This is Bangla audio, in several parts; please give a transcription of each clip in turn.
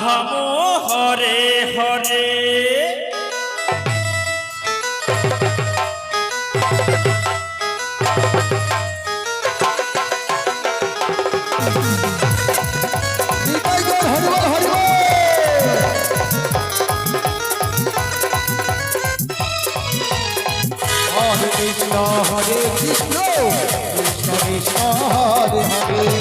রাম হরে। হরে নিতাই গৌর হরিবল হরিবল হরে কৃষ্ণ হরে।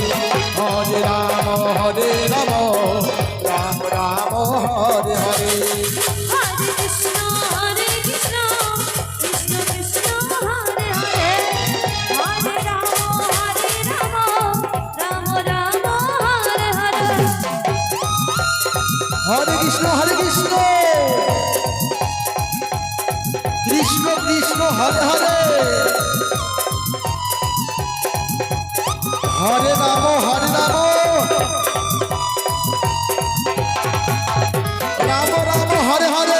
হরে হরে। হরে রাম হরে রাম। রাম রাম হরে হরে।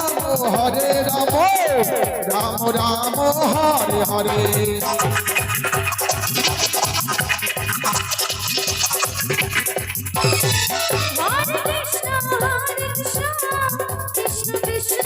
হরে রাম রাম রাম হরে হরে। হরে কৃষ্ণ